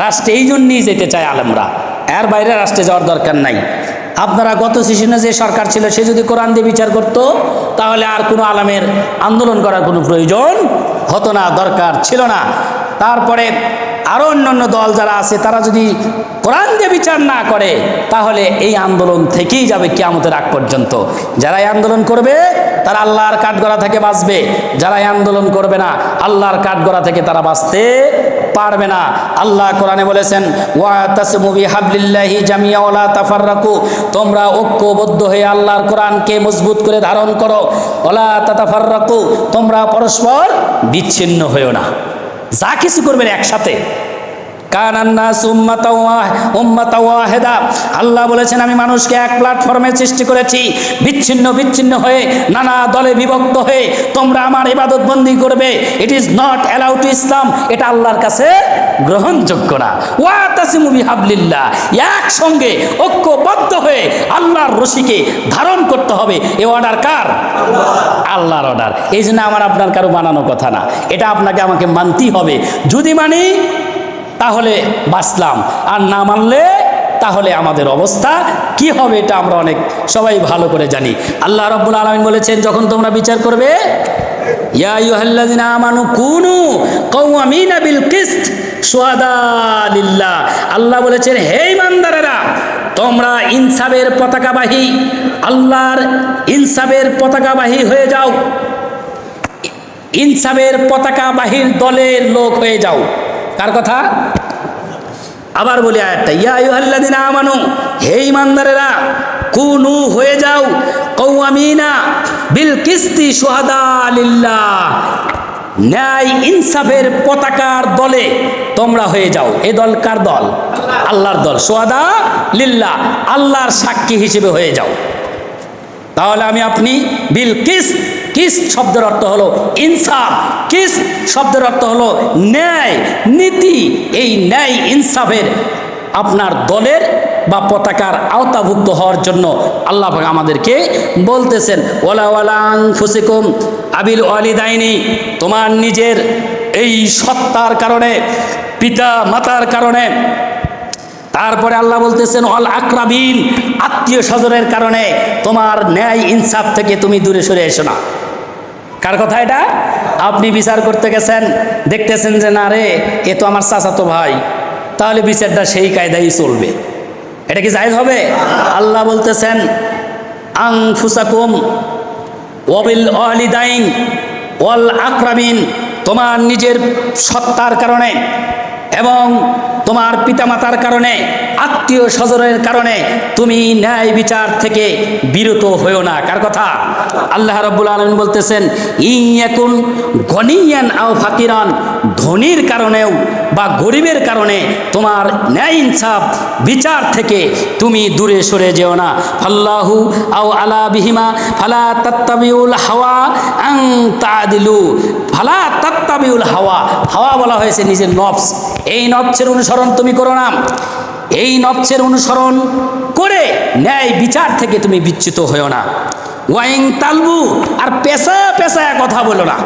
রাষ্ট্রে এই জন্যই যেতে চায় আলেমরা। এর বাইরে রাষ্ট্রে যাওয়ার দরকার নাই। আপনারা গত সেশনে যে সরকার ছিল, সে যদি কোরআন দিয়ে বিচার করত, তাহলে আর কোনো আলামের আন্দোলন করার কোনো প্রয়োজন হতো না, দরকার ছিল না। তারপরে আরও অন্যান্য দল যারা আছে, তারা যদি কোরআন দিয়ে বিচার না করে, তাহলে এই আন্দোলন থেকেই যাবে কিয়ামতের আগ পর্যন্ত। যারা আন্দোলন করবে, তারা আল্লাহর কাঠগড়া থেকে বাঁচবে। যারা আন্দোলন করবে না, আল্লাহর কাঠগড়া থেকে তারা বাঁচতে পারবে না। আল্লাহ কোরআনে বলেছেন, ওয়া জামিয়া তোমরা ঐক্যবদ্ধ হয়ে আল্লাহর কোরআনকে মজবুত করে ধারণ করো। ওলা তাতাফাররাকু। তোমরা পরস্পর বিচ্ছিন্ন হয়েও না। যা কিছু করবেন একসাথে। কানান্না আল্লাহ বলেছেন, আমি মানুষকে এক প্ল্যাটফর্মে সৃষ্টি করেছি। বিচ্ছিন্ন বিচ্ছিন্ন হয়ে, নানা দলে বিভক্ত হয়ে তোমরা আমার ইবাদত বন্দি করবে। It is not allow to Islam এটা আল্লাহর কাছে গ্রহণযোগ্য না। ওয়া তাসিমুবি হাবলিল্লাহ একসঙ্গে ঐক্যবদ্ধ হয়ে আল্লাহর রশিকে ধারণ করতে হবে। এ অর্ডার কার? আল্লাহর অর্ডার এই জন্য আমার আপনার কারও বানানো কথা না। এটা আপনাকে আমাকে মানতেই হবে। যদি মানি তাহলে বাঁচলাম। আর না মানলে তাহলে আমাদের অবস্থা কি হবে এটা আমরা অনেক সবাই ভালো করে জানি। আল্লাহ রব্বুল আলমিন বলেছেন, যখন তোমরা বিচার করবে, ইয়া আল্লাহ বলেছেন, হে ইমানদারেরা তোমরা ইনসাফের পতাকাবাহী, আল্লাহর ইনসাফের পতাকাবাহী হয়ে যাও। ইনসাফের পতাকাবাহীর দলের লোক হয়ে যাও। কার কথা? আবার বলি আয়াতটা, ইয়া আইয়ুহাল্লাযিনা আমানু, হে ইমানদারেরা কুনু, হয়ে যাও, কওয়ামিনা বিল কিস্তি শুহাদা লিল্লাহ। ন্যায় ইনসাফের পতাকার দলে তোমরা হয়ে যাও। এ দল কার দল? আল্লাহর দল। সোয়াদা লিল্লাহ, আল্লাহর সাক্ষী হিসেবে হয়ে যাও। তাহলে আমি আপনি বিল কিস কিস শব্দের অর্থ হলো ইনসাফ, কিস শব্দের অর্থ হলো ন্যায়, নীতি। এই ন্যায় ইনসাফের আপনার দলের বা পতাকার আওতাভুক্ত হওয়ার জন্য আল্লাহ আমাদেরকে বলতেছেন ওলা ওয়ালাং ফুসিকুম আবিল ওয়ালিদাইনি। তোমার নিজের এই সত্তার কারণে পিতা মাতার কারণে। তারপরে আল্লাহ বলতেছেন অল আকরাবিন আত্মীয় স্বজনের কারণে। তোমার ন্যায় ইনসাফ থেকে তুমি দূরে সরে এসো না। কার কথা এটা? আপনি বিচার করতে গেছেন, দেখতেছেন যে না রে, এ তো আমার চাচাতো ভাই। তাহলে বিচারটা সেই কায়দাই চলবে। এটা কি জায়দ হবে? আল্লাহ বলতেছেন আং ফুসাকুম ওয়াবিল অলিদাইন ওয়াল আকরাবিন তোমার নিজের সত্তার কারণে। এবং তোমার পিতামাতার কারণে, আত্মীয় স্বজনের কারণে তুমি ন্যায় বিচার থেকে বিরত হয়েও না। কার কথা? আল্লাহ রব্বুল আলম বলতেছেন ইয়াকুন গনিয়ান আও ফাকিরান ধনির কারণেও বা গরিবের কারণে তোমার ন্যায় ইনসাফ বিচার থেকে তুমি দূরে সরে যেও না। ফাল্লাহু আও আলা বিহিমা ফালা তাত্তাবিউল হাওয়া আং তাদিলু ফালা তাত্তাবিউল হাওয়া হাওয়া বলা হয়েছে নিজের নফস। এই নফসের অনুসরণ তুমি করো না। এই নফসের অনুসরণ করে ন্যায় বিচার থেকে তুমি বিচ্যুত হয়েও না। ওয়াইং তালবু, আর পেশা পেশায় কথা বলো না।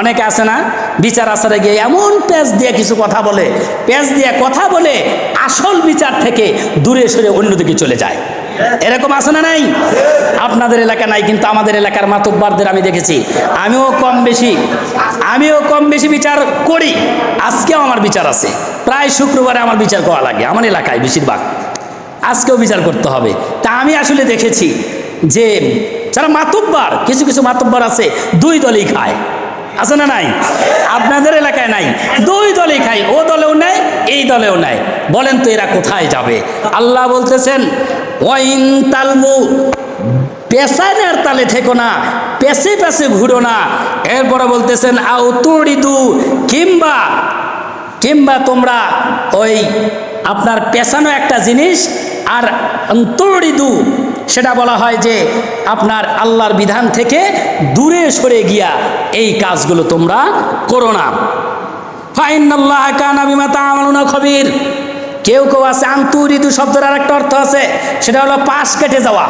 অনেকে আছে না, বিচার আসারে গিয়ে এমন পেজ দিয়ে কিছু কথা বলে পেজ দিয়ে কথা বলে আসল বিচার থেকে দূরে সরে অন্যদিকে চলে যায়। এরকম আছে না নাই? আপনাদের এলাকা নাই, কিন্তু আমাদের এলাকার মাতব্বারদের আমি দেখেছি। আমিও কম বেশি, আমিও কম বেশি বিচার করি, আজকেও আমার বিচার আছে। প্রায় শুক্রবারে আমার বিচার করা লাগে, আমার এলাকায় বেশিরভাগ। আজকেও বিচার করতে হবে। তা আমি আসলে দেখেছি যে, যারা মাতব্বার, কিছু কিছু মাতব্বার আছে, দুই দলই খায়। আছে না নাই? আপনাদের এলাকায় নাই। দুই দলই খাই ও দলেও নেয়, এই দলেও নেয়। বলেন তো এরা কোথায় যাবে? আল্লাহ বলতেছেন, ওয়াইন তালমু পেশানের তালে থেকো না, পেশে পেশে ঘুরো না। এরপরে বলতেছেন আউ তুড়িদু কিংবা কিংবা তোমরা ওই আপনার পেশানো একটা জিনিস, আর অন্তরিদু সেটা বলা হয় যে আপনার আল্লাহর বিধান থেকে দূরে সরে গিয়া এই কাজগুলো তোমরা করো না। ফাইনাল্লাহ কানা বিমা তামালুনা খবির। কেউ কেউ আছে আন্তরিদু শব্দের আর একটা অর্থ আছে, সেটা হলো পাশ কেটে যাওয়া।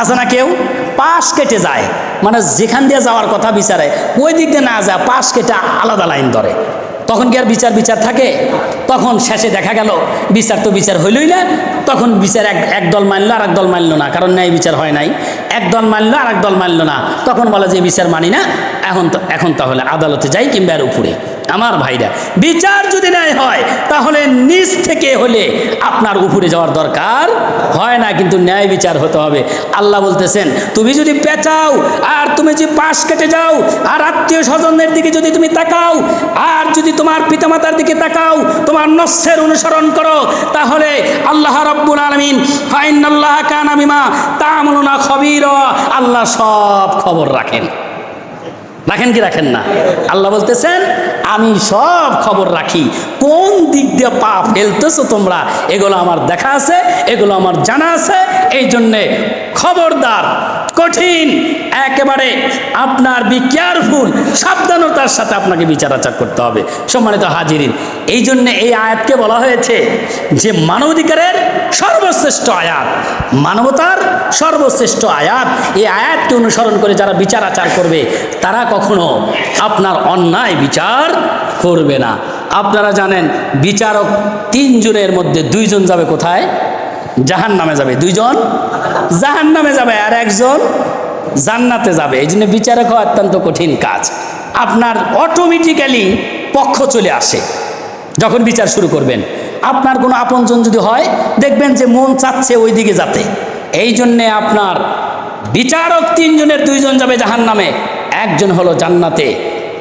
আছে না কেউ? পাশ কেটে যায়। মানে যেখান দিয়ে যাওয়ার কথা বিচারে, ওই দিক দিয়ে না যায়, পাশ কেটে আলাদা লাইন ধরে। তখন কি আর বিচার বিচার থাকে? তখন শেষে দেখা গেল, বিচার তো বিচার হইলই না। তখন বিচার এক একদল মানলো আর একদল মানলো না। কারণ ন্যায় বিচার হয় নাই। একদল মানলো আর এক দল মানলো না। তখন বলা যে বিচার মানি না। এখন তো, এখন তাহলে আদালতে যাই কিংবা এর উপরে। আমার ভাইরা, বিচার যদি ন্যায় হয়, তাহলে নিচ থেকে হলে আপনার উপরে যাওয়ার দরকার হয় না, কিন্তু ন্যায় বিচার হতে হবে। আল্লাহ বলতেছেন, তুমি যদি পেঁচাও আর তুমি যদি পাশ কেটে যাও আর আত্মীয় স্বজনদের দিকে যদি তুমি তাকাও আর যদি তোমার পিতামাতার দিকে তাকাও, তোমার নস্যের অনুসরণ করো, তাহলে আল্লাহ রব্বুল আলমিন ফাইন আল্লাহ কানা বিমা তামলুনা খবির আল্লাহ সব খবর রাখেন। রাখেন কি রাখেন না? আল্লাহ বলতেছেন, আমি সব খবর রাখি। কোন দিক দিয়ে পা ফেলতেছো তোমরা? এগুলো আমার দেখা আছে, এগুলো আমার জানা আছে। এই জন্যে খবরদার কঠিন, একেবারে আপনার বি কেয়ারফুল সাবধানতার সাথে আপনাকে বিচার আচার করতে হবে। সম্মানিত হাজিরিন এই জন্যে এই আয়াতকে বলা হয়েছে যে মানবাধিকারের সর্বশ্রেষ্ঠ আয়াত, মানবতার সর্বশ্রেষ্ঠ আয়াত, এই আয়াতকে অনুসরণ করে যারা বিচার আচার করবে, তারা কখনো আপনার অন্যায় বিচার করবে না। আপনারা জানেন, বিচারক তিনজনের মধ্যে দুইজন যাবে কোথায়? জাহান নামে যাবে। দুইজন? জাহান নামে যাবে আর একজন জান্নাতে যাবে। এই জন্য বিচারক হওয়া অত্যন্ত কঠিন কাজ। আপনার অটোমেটিক্যালি পক্ষ চলে আসে যখন বিচার শুরু করবেন। আপনার কোনো আপনজন যদি হয়, দেখবেন যে মন চাচ্ছে ওই দিকে যাতে। এই জন্যে আপনার বিচারক তিনজনের দুইজন যাবে জাহান নামে একজন হলো জান্নাতে।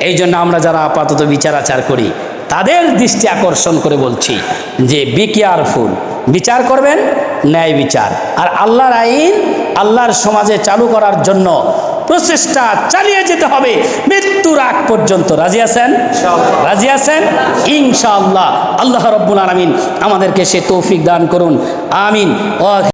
এই জন্য আমরা যারা আপাতত বিচার আচার করি তাদের দৃষ্টি আকর্ষণ করে বলছি যে বি কেয়ারফুল বিচার করবেন ন্যায় বিচার। আর আল্লাহর আইন আল্লাহর সমাজে চালু করার জন্য প্রচেষ্টা চালিয়ে যেতে হবে। মৃত্যুর আগ পর্যন্ত। রাজি আছেন? রাজি আছেন? ইনশাআল্লাহ। আল্লাহ রব্বুল আলমিন আমাদেরকে সে তৌফিক দান করুন। আমিন।